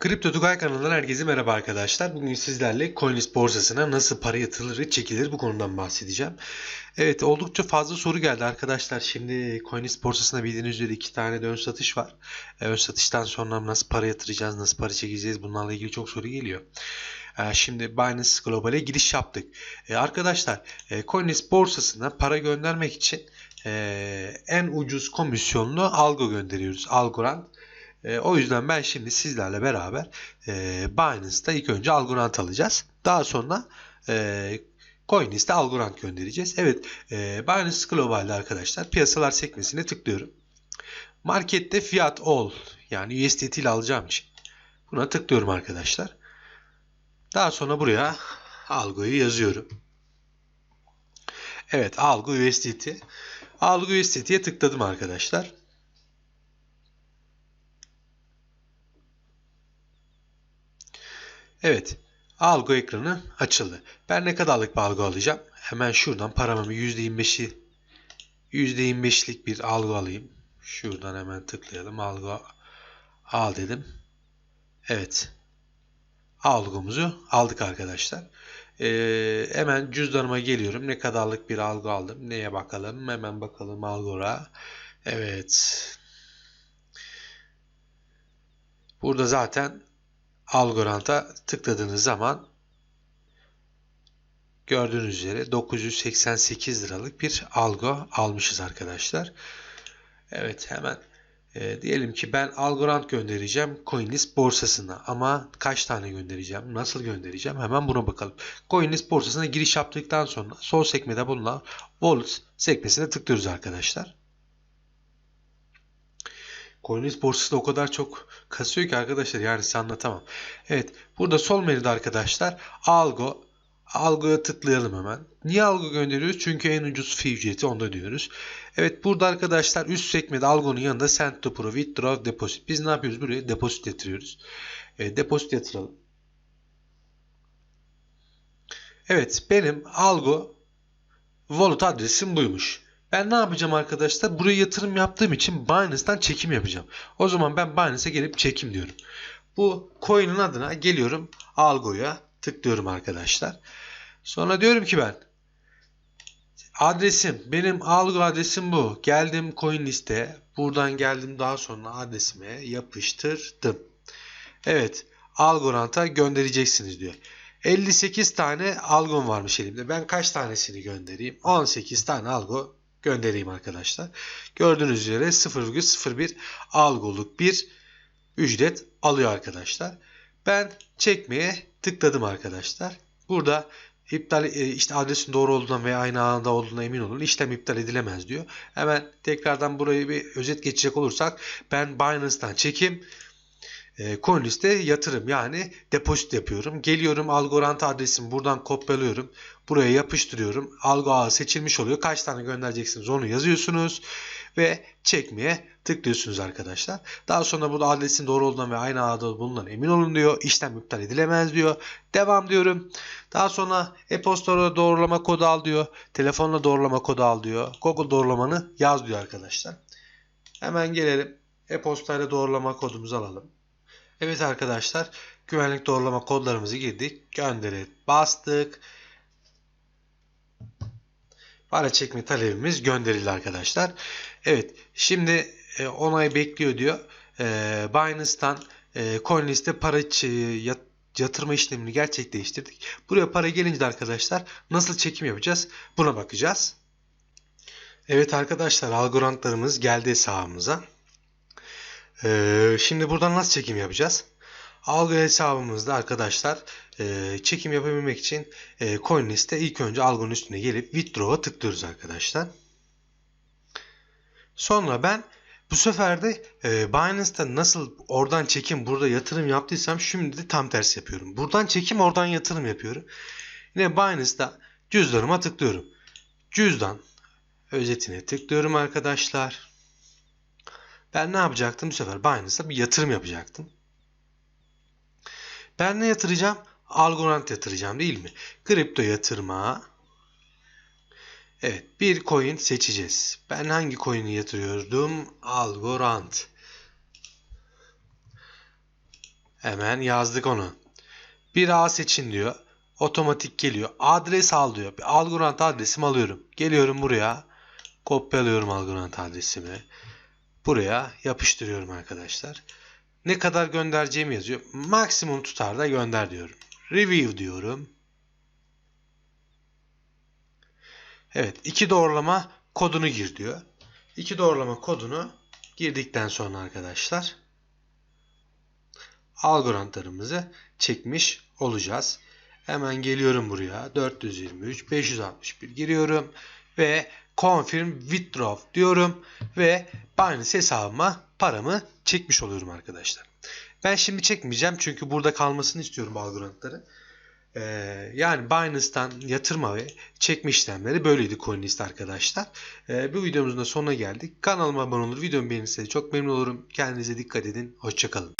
Kripto Tugay kanalından herkese merhaba arkadaşlar. Bugün sizlerle Coinlist borsasına nasıl para yatırılır ve çekilir bu konudan bahsedeceğim. Evet oldukça fazla soru geldi arkadaşlar. Şimdi Coinlist borsasına bildiğiniz üzere iki tane de ön satış var. E, ön satıştan sonra nasıl para yatıracağız, nasıl para çekeceğiz bunlarla ilgili çok soru geliyor. E, şimdi Binance Global'e giriş yaptık. E, arkadaşlar Coinlist borsasına para göndermek için en ucuz komisyonlu algo gönderiyoruz. Algorand. E, o yüzden ben şimdi sizlerle beraber e, Binance'da ilk önce Algorand alacağız. Daha sonra e, Coinlist'e Algorand göndereceğiz. Evet e, Binance Global'de arkadaşlar piyasalar sekmesine tıklıyorum. Markette fiyat all yani USDT ile alacağım için buna tıklıyorum arkadaşlar. Daha sonra buraya algoyu yazıyorum. Evet algo USDT. Algo USDT'ye tıkladım arkadaşlar. Evet. Algo ekranı açıldı. Ben ne kadarlık bir algo alacağım? Hemen şuradan paramı %25'i %25'lik bir algo alayım. Şuradan hemen tıklayalım. Algo al dedim. Evet. Algomuzu aldık arkadaşlar. Ee, hemen cüzdanıma geliyorum. Ne kadarlık bir algo aldım. Neye bakalım? Hemen bakalım algora. Evet. Burada zaten Algorand'a tıkladığınız zaman gördüğünüz üzere 988 liralık bir algo almışız arkadaşlar. Evet hemen e, diyelim ki ben Algorand göndereceğim Coinlist borsasına ama kaç tane göndereceğim nasıl göndereceğim hemen buna bakalım. Coinlist borsasına giriş yaptıktan sonra sol sekmede bulunan Wallet sekmesine tıklıyoruz arkadaşlar. Coinlist borsası da o kadar çok kasıyor ki arkadaşlar yani size anlatamam. Evet burada sol menüde arkadaşlar algo algoya tıklayalım hemen. Niye algo gönderiyoruz? Çünkü en ucuz fee ücreti onda diyoruz. Evet burada arkadaşlar üst sekmede algonun yanında send to pro withdraw deposit. Biz ne yapıyoruz? Buraya deposit yatırıyoruz. E, deposit yatıralım. Evet benim algo wallet adresim buymuş. Ben ne yapacağım arkadaşlar? Buraya yatırım yaptığım için Binance'dan çekim yapacağım. O zaman ben Binance'e gelip çekim diyorum. Bu coin'in adına geliyorum Algo'ya tıklıyorum arkadaşlar. Sonra diyorum ki ben adresim benim Algo adresim bu. Geldim coin liste. Buradan geldim daha sonra adresime yapıştırdım. Evet Algorand'a göndereceksiniz diyor. 58 tane algom varmış elimde. Ben kaç tanesini göndereyim? 18 tane algo göndereyim arkadaşlar. Gördüğünüz üzere 0,01 algoluk bir ücret alıyor arkadaşlar. Ben çekmeye tıkladım arkadaşlar. Burada iptal e, işte adresin doğru olduğundan veya aynı anda olduğuna emin olun. İşlem iptal edilemez diyor. Hemen tekrardan burayı bir özet geçecek olursak ben Binance'dan çekim e, CoinList'e yatırım yani depozit yapıyorum. Geliyorum Algorand adresimi buradan kopyalıyorum. Buraya yapıştırıyorum. Algo ağı seçilmiş oluyor. Kaç tane göndereceksiniz onu yazıyorsunuz ve çekmeye tıklıyorsunuz arkadaşlar. Daha sonra burada adresin doğru olduğundan ve aynı ağda bulunan emin olun diyor. İşlem iptal edilemez diyor. Devam diyorum. Daha sonra e-posta doğrulama kodu al diyor. Telefonla doğrulama kodu al diyor. Google doğrulamanı yaz diyor arkadaşlar. Hemen gelelim. E-postayla doğrulama kodumuzu alalım. Evet arkadaşlar güvenlik doğrulama kodlarımızı girdik. Gönderi bastık. Para çekme talebimiz gönderildi arkadaşlar. Evet şimdi e, onay bekliyor diyor. E, Binance'tan e, CoinList'e para yatırma işlemini gerçekleştirdik. Buraya para gelince de arkadaşlar nasıl çekim yapacağız buna bakacağız. Evet arkadaşlar algorandlarımız geldi hesabımıza. Ee, şimdi buradan nasıl çekim yapacağız? Algı hesabımızda arkadaşlar e, çekim yapabilmek için e, CoinList'te ilk önce algının üstüne gelip Withdraw'a tıklıyoruz arkadaşlar. Sonra ben bu sefer de e, Binance'da nasıl oradan çekim burada yatırım yaptıysam şimdi de tam tersi yapıyorum. Buradan çekim oradan yatırım yapıyorum. Yine Binance'da cüzdanıma tıklıyorum. Cüzdan özetine tıklıyorum arkadaşlar. Ben ne yapacaktım bu sefer? Binance'da bir yatırım yapacaktım. Ben ne yatıracağım? Algorand yatıracağım değil mi? Kripto yatırma. Evet bir coin seçeceğiz. Ben hangi coin'i yatırıyordum? Algorand. Hemen yazdık onu. Bir ağ seçin diyor. Otomatik geliyor. Adres al diyor. Bir Algorand adresimi alıyorum. Geliyorum buraya. Kopyalıyorum Algorand adresimi. Buraya yapıştırıyorum arkadaşlar. Ne kadar göndereceğimi yazıyor. Maksimum tutarda gönder diyorum. Review diyorum. Evet. iki doğrulama kodunu gir diyor. İki doğrulama kodunu girdikten sonra arkadaşlar algorantlarımızı çekmiş olacağız. Hemen geliyorum buraya. 423 561 giriyorum ve confirm withdraw diyorum ve Binance hesabıma paramı çekmiş oluyorum arkadaşlar. Ben şimdi çekmeyeceğim çünkü burada kalmasını istiyorum bu algorantları. Ee, yani Binance'tan yatırma ve çekme işlemleri böyleydi CoinList arkadaşlar. Ee, bu videomuzun da sonuna geldik. Kanalıma abone olur, videomu beğenirseniz çok memnun olurum. Kendinize dikkat edin. Hoşçakalın.